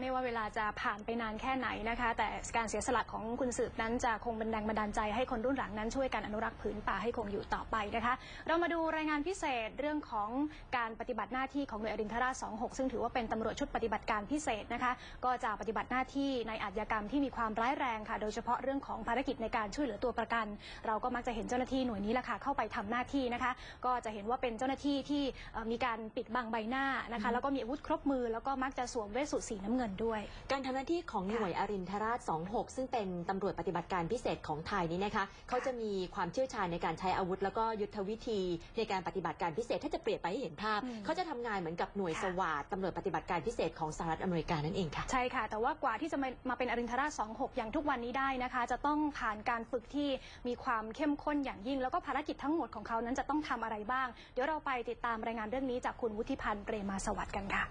ไม่ว่าเวลาจะผ่านไปนานแค่ไหนนะคะ แต่การเสียสละของคุณสืบนั้นจะคงเป็นแรงบันดาลใจให้คนรุ่นหลังนั้นช่วยกันอนุรักษ์ผืนป่าให้คงอยู่ต่อไปนะคะ เรามาดูรายงานพิเศษเรื่องของการปฏิบัติหน้าที่ของหน่วยอรินทราช26 ซึ่งถือว่าเป็นตำรวจชุดปฏิบัติการพิเศษนะคะ ก็จะปฏิบัติหน้าที่ในอาชญากรรมที่มีความร้ายแรงค่ะ โดยเฉพาะเรื่องของภารกิจในการช่วยเหลือตัวประกัน เราก็มักจะเห็นเจ้าหน้าที่หน่วยนี้แหละค่ะเข้าไปทำหน้าที่นะคะ ก็จะเห็นว่าเป็นเจ้าหน้าที่ที่มีการปิดบังใบหน้านะคะ แล้วก็มีอาวุธครบมือแล้วก็มักจะสวมเวทสูทสีน้ำเงินด้วย การทำหน้าที่ของหน่วยอรินทราช 26 ซึ่งเป็นตำรวจปฏิบัติการพิเศษของไทยนี่นะคะเขาจะมีความเชี่ยวชาญในการใช้อาวุธ แล้วก็ยุทธวิธีในการปฏิบัติการพิเศษถ้าจะเปรียบไปให้เห็นภาพอืมเขาจะทำงานเหมือนกับหน่วยค่ะสวาดตำรวจปฏิบัติการพิเศษของสหรัฐอเมริกานั่นเองค่ะใช่ค่ะ แต่ว่ากว่าที่จะมามาเป็นอรินทราช 26 อย่างทุกวันนี้ได้นะคะ จะต้องผ่านการฝึกที่มีความเข้มข้นอย่างยิ่ง แล้วก็ภารกิจทั้งหมดของเขานั้นจะต้องทำอะไรบ้าง เดี๋ยวเราไปติดตามรายงานเรื่องนี้จากคุณวุฒิพันธ์เปรมาสวัสดิ์กันค่ะ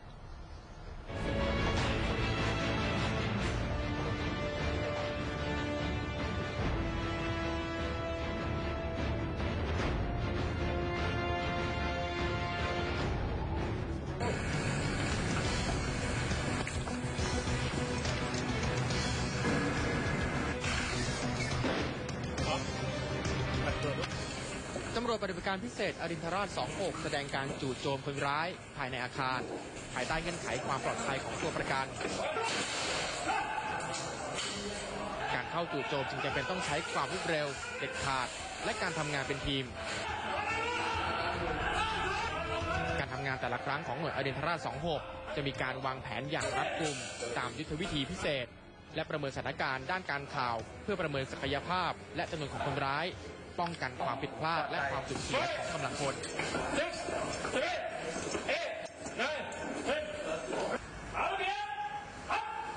วจปฏิบัติการพิเศษอรินทราช 26 แสดงการจู่โจมคนร้ายภายในอาคาร ภายใต้เงื่อนไขความปลอดภัยของตัวประกัน การเข้าจู่โจมจึงจำเป็นต้องใช้ความรวดเร็ว เด็ดขาด และการทำงานเป็นทีม การทำงานแต่ละครั้งของหน่วยอรินทราช 26 จะมีการวางแผนอย่างรัดกุม ตามยุทธวิธีพิเศษ และประเมินสถานการณ์ด้านการข่าว เพื่อประเมินศักยภาพ และจำนวนของคนร้าย ป้องกันความผิดพลาดและความสูญเสียของกำลังพล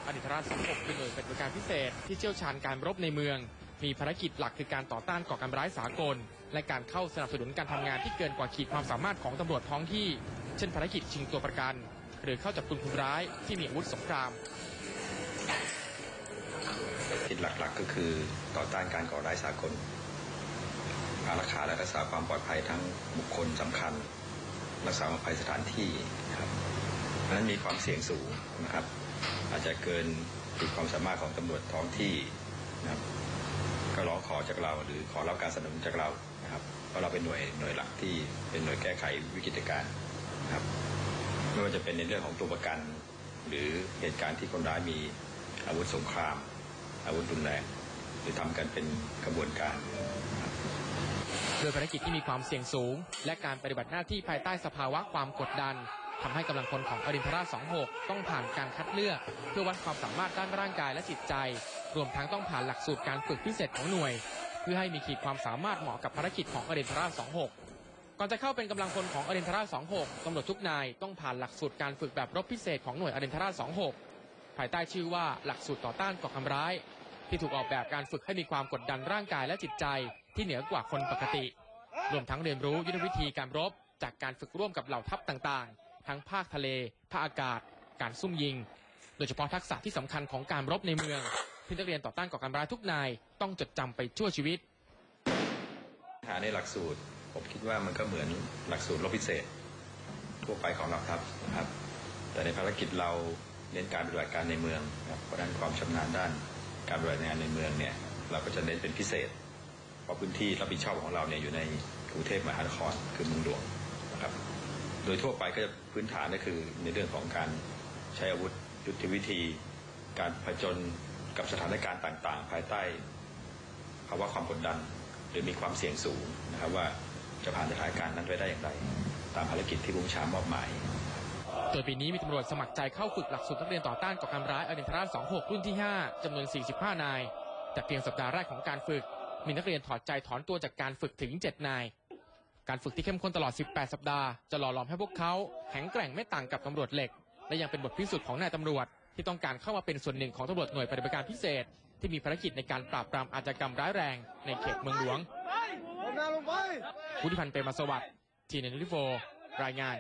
อดิตราช26เป็นหน่วยปฏิบัติการพิเศษที่เชี่ยวชาญการรบในเมือง มีภารกิจหลักคือการต่อต้านก่อการร้ายสากล และการเข้าสนับสนุนการทำงานที่เกินกว่าขีดความสามารถของตำรวจท้องที่ เช่นภารกิจชิงตัวประกัน หรือเข้าจับกลุ่มคนร้ายที่มีอาวุธสงครามคิดหลักๆก็คือต่อต้านการก่อร้ายสากล อารักขาและรักษาความปลอดภัยทั้งบุคคลสำคัญ รักษาความปลอดภัยสถานที่นะครับเพราะฉะนั้นมีความเสี่ยงสูงนะครับ อาจจะเกินขีดความสามารถของตำรวจท้องที่นะครับ ก็ร้องขอจากเราหรือขอรับการสนับสนุนจากเรานะครับเพราะเราเป็นหน่วยหน่วยหลักที่เป็นหน่วยแก้ไขวิกฤตการณ์นะครับไม่ว่าจะเป็นในเรื่องของตัวประกัน หรือเหตุการณ์ที่คนร้ายมีอาวุธสงคราม อาวุธรุนแรงหรือทำกันเป็นกระบวนการ โดยภารกิจที่มีความเสี่ยงสูง และการปฏิบัติหน้าที่ภายใต้สภาวะความกดดันทำให้กำลังพลของอรินทราช26 ต้องผ่านการคัดเลือก เพื่อวัดความสามารถด้านร่างกายและจิตใจ รวมทั้งต้องผ่านหลักสูตรการฝึกพิเศษของหน่วย เพื่อให้มีขีดความสามารถเหมาะกับภารกิจของอรินทราช26ก่อนจะเข้าเป็นกำลังพลของอรินทราช26ตำรวจทุกนายต้องผ่านหลักสูตรการฝึกแบบรบพิเศษของหน่วยอรินทราช26 ภายใต้ชื่อว่าหลักสูตรต่อต้านก่อการร้าย ที่ถูกออกแบบการฝึกให้มีความกดดันร่างกายและจิตใจ ที่เหนือกว่าคนปกติ รวมทั้งเรียนรู้ยุทธวิธีการรบ จากการฝึกร่วมกับเหล่าทัพต่างๆ ทั้งภาคทะเล ภาคอากาศ การซุ่มยิง โดยเฉพาะทักษะที่สำคัญของการรบในเมืองที่นักเรียนต่อต้านก่อการร้ายทุกนายต้องจดจำไปชั่วชีวิตหาในหลักสูตร ผมคิดว่ามันก็เหมือนหลักสูตรรบพิเศษ ทั่วไปของเราครับนะครับ แต่ในภารกิจเราเน้นการปฏิบัติการในเมืองครับเพราะนั้นความชำนาญด้านการปฏิบัติงานในเมืองเนี่ยเราก็จะเน้นเป็นพิเศษ เพราะพื้นที่รับผิดชอบของเราเนี่ยอยู่ในกรุงเทพมหานครคือเมืองหลวงนะครับ โดยทั่วไปก็จะพื้นฐานก็คือในเรื่องของการใช้อาวุธยุทธวิธี การผจญกับสถานการณ์ต่าง ๆ ภายใต้ภาวะความกดดัน หรือมีความเสี่ยงสูงนะครับว่าจะผ่านสถานการณ์นั้นไปได้อย่างไร ตามภารกิจที่ผู้บัญชามอบหมายโดยปีนี้มีตำรวจสมัครใจเข้าฝึกหลักสูตรนักเรียนต่อต้านก่อการร้ายอรินทราช26 รุ่นที่ 5จำนวน 45 นาย แต่เพียงสัปดาห์แรกของการฝึก มีนักเรียนถอดใจถอนตัวจากการฝึกถึง 7 นาย การฝึกที่เข้มข้นตลอด 18 สัปดาห์ จะหล่อหลอมให้พวกเขาแข็งแกร่งไม่ต่างกับตำรวจเหล็ก และยังเป็นบทพิสูจน์ของนายตำรวจ ที่ต้องการเข้ามาเป็นส่วนหนึ่งของตำรวจหน่วยปฏิบัติการพิเศษ ที่มีภารกิจในการปราบปรามอาชญากรรมร้ายแรง ในเขตเมืองหลวงวุฒิพันธ์เปรมาสวัสดิ์ทีเนนิโฟรายงาน